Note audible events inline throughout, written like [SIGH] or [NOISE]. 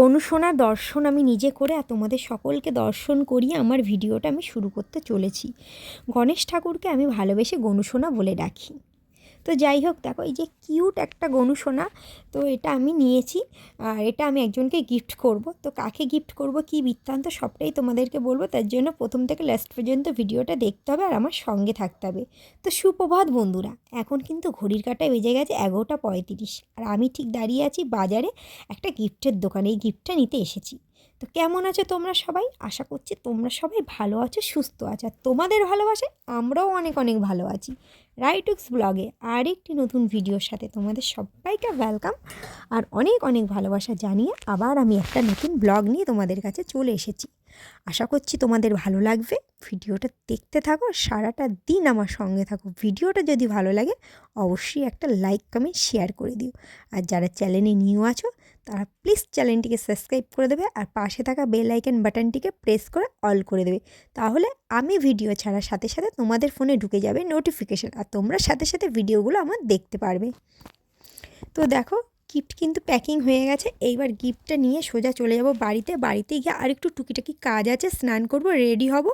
গনুসোনার দর্শন আমি নিজে করে আর তোমাদের সকলকে দর্শন করিয়ে আমার ভিডিওটা আমি শুরু করতে চলেছি। গণেশ ঠাকুরকে আমি ভালোবেসে গনুসোনা বলে ডাকি। তো যাই হোক, দেখো এই যে কিউট একটা গনুসোনা তো এটা আমি নিয়েছি। আর এটা আমি একজনকে গিফট করব। তো কাকে গিফট করব, কি বৃত্তান্ত সবটাই তোমাদেরকে বলব। তার জন্য প্রথম থেকে লাস্ট পর্যন্ত ভিডিওটা দেখতে হবে আর আমার সঙ্গে থাকতে হবে। তো সুপ্রভাত বন্ধুরা, এখন কিন্তু ঘড়ির কাটায় বেজে গেছে এগারোটা পঁয়ত্রিশ। আর আমি ঠিক দাঁড়িয়ে আছি বাজারে একটা গিফটের দোকানে। এই গিফটটা নিতে এসেছি। তো কেমন আছো তোমরা সবাই? আশা করছি তোমরা সবাই ভালো আছো, সুস্থ আছো। আর তোমাদের ভালোবাসায় আমরাও অনেক অনেক ভালো আছি। রাইটুক্স ব্লগে আর একটি নতুন ভিডিওর সাথে তোমাদের সবাইকে ওয়েলকাম আর অনেক অনেক ভালোবাসা জানিয়ে আবার আমি একটা নতুন ব্লগ নিয়ে তোমাদের কাছে চলে এসেছি। আশা করছি তোমাদের ভালো লাগবে। ভিডিওটা দেখতে থাকো, সারাটা দিন আমার সঙ্গে থাকো। ভিডিওটা যদি ভালো লাগে, অবশ্যই একটা লাইক কমেন্ট শেয়ার করে দিও। আর যারা চ্যানেলে নিউ আছো তারা প্লিজ চ্যানেলটিকে সাবস্ক্রাইব করে দেবে আর পাশে থাকা বেল আইকন বাটনটিকে প্রেস করে অল করে দেবে। তাহলে আমি ভিডিও ছাড়ার সাথে সাথে তোমাদের ফোনে ঢুকে যাবে নোটিফিকেশান আর তোমরা সাথে সাথে ভিডিওগুলো আমার দেখতে পারবে। তো দেখো গিফট কিন্তু প্যাকিং হয়ে গেছে। এইবার গিফটটা নিয়ে সোজা চলে যাব বাড়িতে। বাড়িতে গিয়ে আরেকটু টুকিটাকি কাজ আছে, স্নান করব রেডি হব।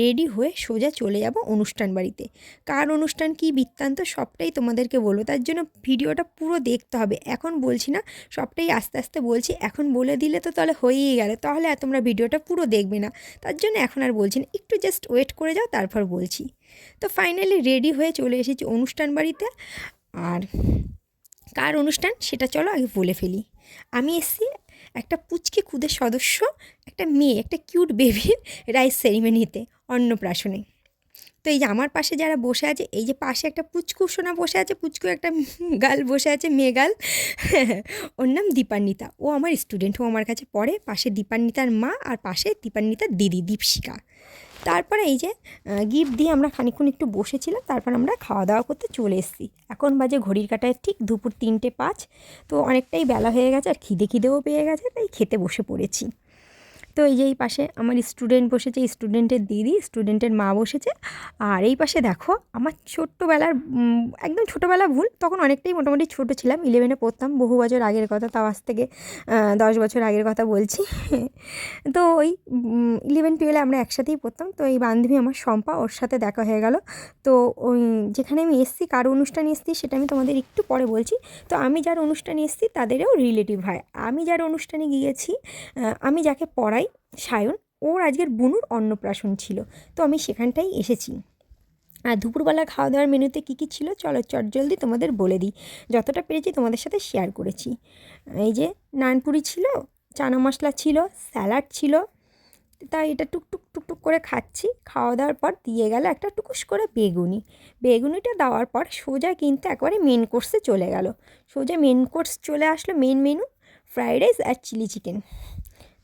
রেডি হয়ে সোজা চলে যাব অনুষ্ঠান বাড়িতে। কার অনুষ্ঠান, কি বৃত্তান্ত সবটাই তোমাদেরকে বলব। তার জন্য ভিডিওটা পুরো দেখতে হবে। এখন বলছি না, সবটাই আস্তে আস্তে বলছি। এখন বলে দিলে তো তাহলে হয়েই গেলে। তাহলে আর তোমরা ভিডিওটা পুরো দেখবে না। তার জন্য এখন আর বলছি না। একটু জাস্ট ওয়েট করে যাও, তারপর বলছি। তো ফাইনালি রেডি হয়ে চলে এসেছি অনুষ্ঠান বাড়িতে। আর কার অনুষ্ঠান সেটা চলো আগে বলে ফেলি। আমি এসেছি একটা পুচকে খুদের সদস্য, একটা মেয়ে, একটা কিউট বেবির রাইস সেরিমনিতে অন্নপ্রাশনে। তো এই যে আমার পাশে যারা বসে আছে, এই যে পাশে একটা পুচকু সোনা বসে আছে, পুচকু একটা গাল বসে আছে, মেয়ে গাল। ওর নাম দীপান্বিতা। ও আমার স্টুডেন্ট ও আমার কাছে পড়ে। পাশে দীপান্বিতার মা আর পাশে দীপান্বিতার দিদি দীপশিকা তারপরে এই যে গিফট দিয়ে আমরা খানিক্ষণ একটু বসেছিলাম, তারপর আমরা খাওয়া দাওয়া করতে চলে এসেছি। এখন বাজে ঘড়ির কাটায় ঠিক দুপুর তিনটে পাঁচ, তো অনেকটাই বেলা হয়ে গেছে আর খিদে খিদেও পেয়ে গেছে, তাই খেতে বসে পড়েছি। তো এই যে এই পাশে আমার স্টুডেন্ট বসেছে, স্টুডেন্টের দিদি, স্টুডেন্টের মা বসেছে। আর এই পাশে দেখো, আমার ছোট্টবেলার একদম ছোটোবেলা ভুল, তখন অনেকটাই মোটামুটি ছোটো ছিলাম ইলেভেনে পড়তাম, বহু বছর আগের কথা, তাও আজ থেকে দশ বছর আগের কথা বলছি। [LAUGHS] তো ওই ইলেভেন টুয়েলভে আমরা একসাথেই পড়তাম, তো এই বান্ধবী আমার শম্পা, ওর সাথে দেখা হয়ে গেল। তো ওই, যেখানে আমি এসছি, কার অনুষ্ঠানে এসছি, সেটা আমি তোমাদের একটু পরে বলছি। তো আমি যার অনুষ্ঠানে এসছি, তাদেরও রিলেটিভ হয়। আমি যার অনুষ্ঠানে গিয়েছি আমি যাকে পড়াই সায়ন ওর আজকের বুনুর অন্নপ্রাশন ছিল। তো আমি সেখানটাই এসেছি। আর দুপুরবেলা খাওয়া দাওয়ার মেনুতে কী কী ছিল? চলো চটজলদি তোমাদের বলে দিই। যতটা পেরেছি তোমাদের সাথে শেয়ার করেছি। এই যে নানপুরি ছিল, চানা মশলা ছিল, স্যালাড ছিল, তাই এটা টুকটুক টুকটুক করে খাচ্ছি। খাওয়া দাওয়ার পর দিয়ে গেল একটা টুকুস করে বেগুনি। বেগুনিটা দেওয়ার পর সোজা কিন্তু একবারে মেন কোর্সে চলে গেল। সোজা মেন কোর্স চলে আসলো মেন মেনু ফ্রাইড রাইস আর চিলি চিকেন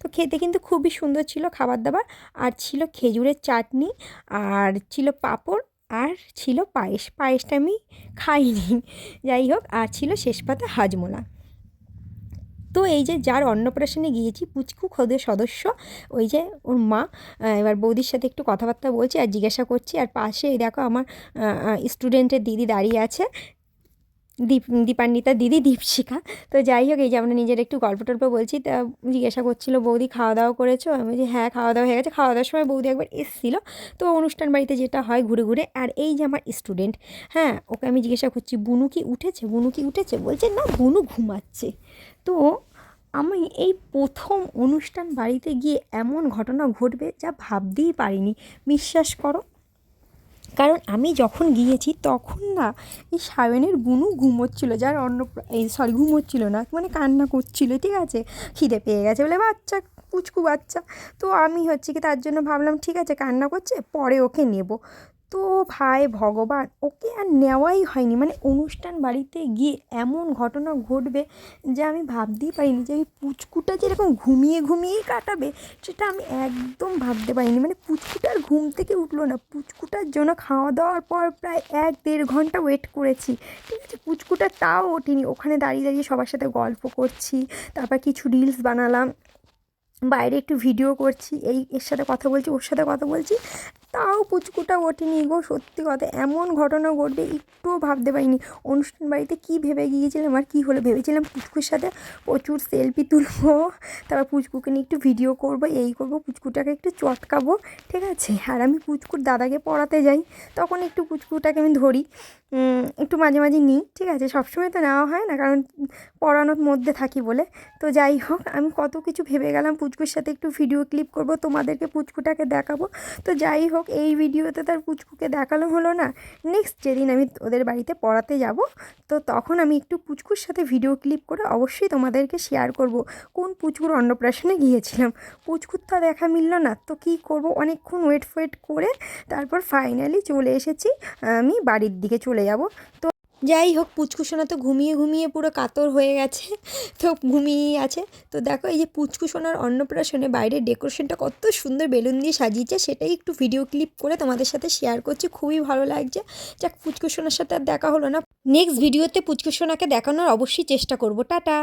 তো খেতে কিন্তু খুবই সুন্দর ছিল খাবার দাবার আর ছিল খেজুরের চাটনি, আর ছিল পাঁপড়, আর ছিল পায়েস। পায়েসটা আমি খাইনি, যাই হোক। আর ছিল শেষ পাতা হাজমোলা। তো এই যে যার অন্নপ্রাশনে গিয়েছি, পুচকু খোদের সদস্য, ওই যে ওর মা এবার বৌদির সাথে একটু কথাবার্তা বলছি আর জিজ্ঞাসা করছি। আর পাশে দেখো আমার স্টুডেন্টের দিদি দাঁড়িয়ে আছে। দীপ, দীপান্বিতা দিদি, দীপশিখা। তো যাই হোক, এই যে আমরা নিজের একটু গল্প টল্প বলছি, তা জিজ্ঞাসা করছিল, বৌদি খাওয়া দাওয়া করেছ? আমি বলছি হ্যাঁ খাওয়া দাওয়া হয়ে গেছে। খাওয়া দাওয়ার সময় বৌদি একবার এসেছিল। তো অনুষ্ঠান বাড়িতে যেটা হয় ঘুরে ঘুরে, আর এই যে আমার স্টুডেন্ট হ্যাঁ ওকে আমি জিজ্ঞাসা করছি, বুনু কি উঠেছে? বুনু কি উঠেছে? বলছে, না, বুনু ঘুমাচ্ছে। তো আমি এই প্রথম অনুষ্ঠান বাড়িতে গিয়ে এমন ঘটনা ঘটবে যা ভাবতেই পারিনি। বিশ্বাস করো কারণ আমি যখন গিয়েছি তখন না এই সায়নের বুনু ঘুমোচ্ছিলো, যার অন্য এই সরি ঘুমোচ্ছিলো না মানে কান্না করছিল, ঠিক আছে? খিদে পেয়ে গেছে বলে, বাচ্চা পুচকু বাচ্চা। তো আমি হচ্ছে কি তার জন্য ভাবলাম, ঠিক আছে, কান্না করছে, পরে ওকে নেব। তো ভাই, ভগবান, ওকে আর নেওয়াই হয়নি। মানে অনুষ্ঠান বাড়িতে গিয়ে এমন ঘটনা ঘটবে যে আমি ভাবতেই পারিনি যে এই পুচকুটা যেরকম ঘুমিয়ে ঘুমিয়েই কাটাবে, সেটা আমি একদম ভাবতে পারিনি। মানে পুচকুটার ঘুম থেকে উঠল না। পুচকুটার জন্য খাওয়া দাওয়ার পর প্রায় এক দেড় ঘণ্টা ওয়েট করেছি। ঠিক আছে, পুচকুটা তাও ওঠেনি। ওখানে দাঁড়িয়ে দাঁড়িয়ে সবার সাথে গল্প করছি, তারপর কিছু রিলস বানালাম, বাইরে একটু ভিডিও করছি, এই এর সাথে কথা বলছি, ওর সাথে কথা বলছি। তাও পুচকুটা ওঠেনি গো, সত্যি কথা। এমন ঘটনা ঘটবে, একটুও ভাবতে পারিনি। অনুষ্ঠান বাড়িতে কী ভেবে গিয়েছিলাম আর কী হলো? ভেবেছিলাম পুচকুর সাথে প্রচুর সেলফি তুলবো, তারপর পুচকুকে নিয়ে একটু ভিডিও করব, এই করব, পুচকুটাকে একটু চটকাবো, ঠিক আছে? আর আমি পুচকুর দাদাকে পড়াতে যাই, তখন একটু পুচকুটাকে আমি ধরি একটু মাঝে মাঝে নিই, ঠিক আছে? সবসময় তো নেওয়া হয় না, কারণ পড়ানোর মধ্যে থাকি বলে। তো যাই হোক, আমি কত কিছু ভেবে গেলাম, পুচকুর সাথে একটু ভিডিও ক্লিপ করব, তোমাদেরকে পুচকুটাকে দেখাবো। তো যাই হোক এই ভিডিওতে তার পুচকুকে দেখানো হলো না। নেক্সট যেদিন আমি ওদের বাড়িতে পড়াতে যাব, তো তখন আমি একটু পুচকুর সাথে ভিডিও ক্লিপ করে অবশ্যই তোমাদেরকে শেয়ার করব। কোন পুচকুর অন্নপ্রাশনে গিয়েছিলাম? পুচকুর তো দেখা মিলল না, তো কি করব? অনেকক্ষণ ওয়েট ফোয়েট করে তারপর ফাইনালি চলে এসেছি, আমি বাড়ির দিকে চলে যাব। তো যাই হোক পুচকুসোনা তো ঘুমিয়ে ঘুমিয়ে পুরো কাতর হয়ে গেছে, তো ঘুমিয়েই আছে। তো দেখো, এই যে পুচকুসোনার অন্নপ্রাশনে বাইরের ডেকোরেশনটা কত সুন্দর বেলুন দিয়ে সাজিয়েছে, সেটাই একটু ভিডিও ক্লিপ করে তোমাদের সাথে শেয়ার করছি, খুবই ভালো লাগছে। যাক পুচকুসোনার সাথে আর দেখা হলো না। নেক্সট ভিডিওতে পুচকুসোনাকে দেখানোর অবশ্যই চেষ্টা করব। টাটা!